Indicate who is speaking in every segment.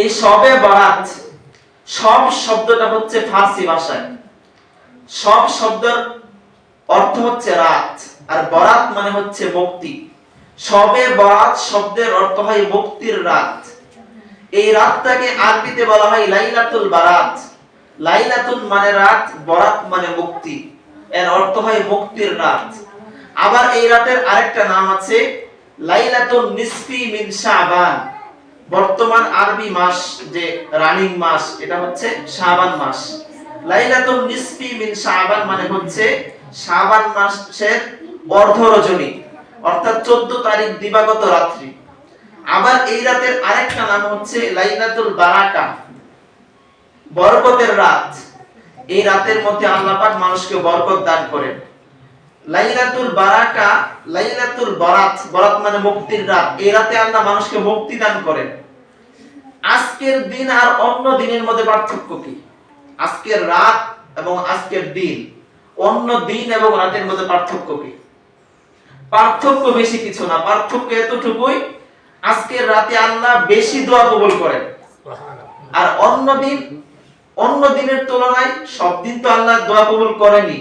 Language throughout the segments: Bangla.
Speaker 1: এই সবে বরাত, সব শব্দটা হচ্ছে ফার্সি ভাষায়। সব শব্দের অর্থ হচ্ছে রাত, আর বরাত মানে হচ্ছে মুক্তি সবে বরাত শব্দের অর্থ হয় মুক্তির রাত। এই রাতটাকে আরবিতে বলা হয় লাইলাতুল বারাত। লাইলাতুল মানে রাত, বরাত মানে মুক্তি এর অর্থ হয় মুক্তির রাত। আবার এই রাতের আরেকটা নাম আছে লাইলাতুল নিসফি মিন শাবান। বর্তমান আরবি মাস যে রানিং মাস, এটা হচ্ছে শাবান মাস। লাইলাতুল নিসফি মিন শাবান মানে হচ্ছে শাবান মাসের অর্ধ রজনী অর্থাৎ 14 তারিখ দিবাগত রাত্রি। আবার এই রাতের আরেকটা নাম হচ্ছে লাইলাতুল বারাকা, বরকতের রাত। এই রাতের মধ্যে আল্লাহ পাক মানুষকে বরকত দান করেন। লাইলাতুল বারাকা, লাইলাতুল বরাত বরাত মানে মুক্তির রাত। এই রাতে আল্লাহ মানুষকে মুক্তি দান করেন। আজকের দিন আর অন্য দিনের মধ্যে পার্থক্য কি? আজকের রাত এবং আজকের দিন, অন্য দিন এবং রাতের মধ্যে পার্থক্য কি? পার্থক্য বেশি কিছু না, পার্থক্য এতটুকুই, আজকের রাতে আল্লাহ বেশি দোয়া কবুল করেন। আর অন্য দিন, অন্য দিনের তুলনায় সব দিন তো আল্লাহ দোয়া কবুল করেনি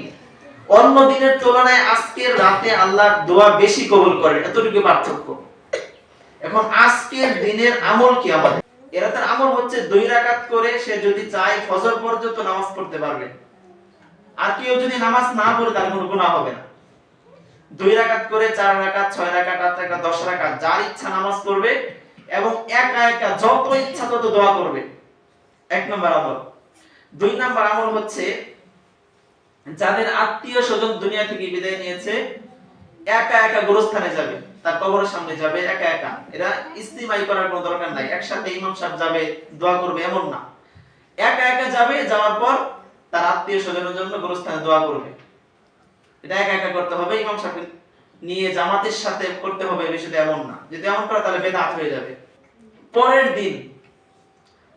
Speaker 1: অন্য দিনের তুলনায় আজকের রাতে আল্লাহ দোয়া বেশি কবুল করেন এতটুকু পার্থক্য। এখন আজকের দিনের আমল কি আমাদের এরা তার আমল হচ্ছে দুই রাকাত করে সে যদি চায় ফজর পর্যন্ত নামাজ পড়তে পারবে। আর কেউ যদি নামাজ না পড়ে তার কোনো গুনাহ হবে না। দুই রাকাত করে চার রাকাত, ছয় রাকাত, আট রাকাত, দশ রাকাত, যার ইচ্ছা নামাজ পড়বে এবং একা একা যত ইচ্ছা তত দোয়া করবে। এক নম্বর আমল। দুই নম্বর আমল হচ্ছে যাদের আত্মীয় স্বজন দুনিয়া থেকে বিদায় নিয়েছে, একা একা গোরস্থানে যাবে, তার কবরের সামনে যাবে, একা একা। এরা ইস্তিমাই করার কোনো দরকার নাই। একসাথে ইমাম সাহেব যাবে, দোয়া করবে, এমন না। একা একা যাবে, যাওয়ার পর তার আত্মীয় স্বজনের জন্য গোরস্থানে দোয়া করবে। এটা একা একা করতে হবে, ইমাম সাহেব নিয়ে জামাতের সাথে করতে হবে বিষয়টা এমন না। যদি এমন করে, তাহলে বেদাত হয়ে যাবে। পরের দিন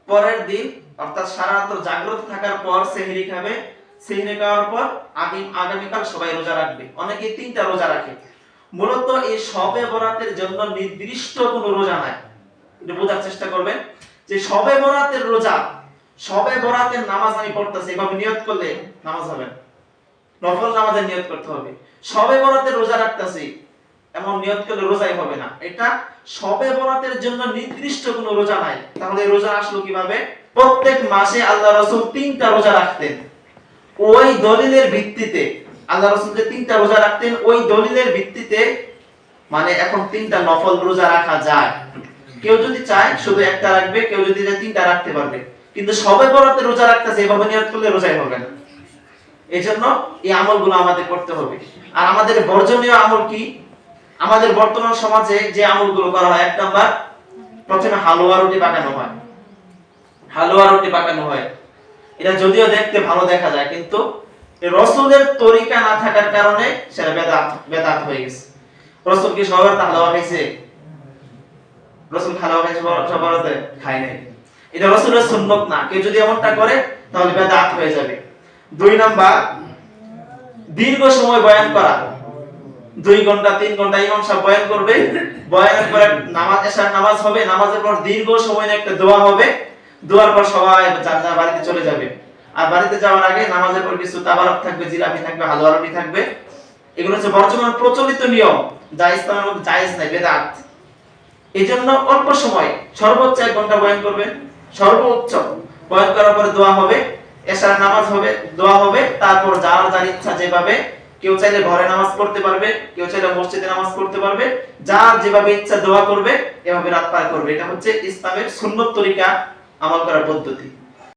Speaker 1: পরের দিন, অর্থাৎ সারা রাত জাগ্রত থাকার পর সেহরি খাবে সেহরি খাওয়ার পর আগামী আগামীকাল সবাই রোজা রাখবে। অনেকে তিনটা রোজা রাখে। মূলত এই সবে বরাতের জন্য নির্দিষ্ট রোজা নাই। একটু বোঝার চেষ্টা করবেন যে সবে বরাতের রোজা, সবে বরাতের নামাজ আমি পড়তেছি, এভাবে নিয়ত করলে নামাজ হবে নফল নামাজের নিয়ত করতে হবে। সবে বরাতের রোজা রাখতেছি, এমন নিয়ত করলে রোজাই হবে না। এটা সবে বরাতের জন্য নির্দিষ্ট কোনো রোজা নাই। তাহলে রোজা আসলো কীভাবে? প্রত্যেক মাসে আল্লাহ রসুল তিনটা রোজা রাখতেন। ওই দলিলের ভিত্তিতে, আল্লাহ রসুল যে তিনটা রোজা রাখতেন, ওই দলিলের ভিত্তিতে মানে এখন তিনটা নফল রোজা রাখা যায়। কেউ যদি চায়, শুধু একটা রাখবে, কেউ যদি তিনটা রাখতে পারবে। কিন্তু সবে বরাতে রোজা রাখতেছে, এভাবে নিয়ত করলে রোজাই হবে না। এই জন্য এই আমলগুলো আমাদের করতে হবে। আর আমাদের বর্জনীয় আমল কি? আমাদের বর্তমান সমাজে যে আমলগুলো করা হয়, এক নাম্বার, প্রথমে হালুয়া রুটি পাকানো হয়। হালুয়া রুটি পাকানো হয়। এটা যদিও দেখতে ভালো দেখা যায়, কিন্তু রসুলের তরিকা না থাকার কারণে সেটা বেদাত বেদাত হয়ে গেছে। রসুল কি সবার হালুয়া খাইছে রসুল হালুয়া খাইছে সবার খায় নাই। এটা রসুলের সুন্নত না। কেউ যদি এমনটা করে, তাহলে বেদাত হয়ে যাবে। দুই নাম্বার, দীর্ঘ সময় বয়ান করা। দুই ঘণ্টা, তিন ঘণ্টা ইমাম সাহেব বয়ান করবে। বয়ানের পরে নামাজ, এশার নামাজ হবে। নামাজের পর দীর্ঘ সময় একটা দোয়া হবে। দোয়ার পর সবাই যার যার বাড়িতে চলে যাবে। আর বাড়িতে যাওয়ার আগে নামাজের পর কিছু তাবারক থাকবে, জিলাপি থাকবে, হালুয়া রুটি থাকবে। এগুলো হচ্ছে বর্তমান প্রচলিত নিয়ম, যা ইসলামের মধ্যে জায়েজ নাই, বেদাত। এই জন্য অল্প সময়, সর্বোচ্চ এক ঘণ্টা বয়ান করবেন, সর্বোচ্চ। বয়ান করার পরে দোয়া হবে, এশার নামাজ হবে, দোয়া হবে, তারপর যার যার ইচ্ছা যেভাবে, কেউ চাইলে ঘরে নামাজ পড়তে পারবে, কেউ চাইলে মসজিদে নামাজ পড়তে পারবে, যার যেভাবে ইচ্ছা দোয়া করবে, এভাবে রাত পার করবে। এটা হচ্ছে ইসলামের সুন্নত তরিকা। আমল করার পদ্ধতি।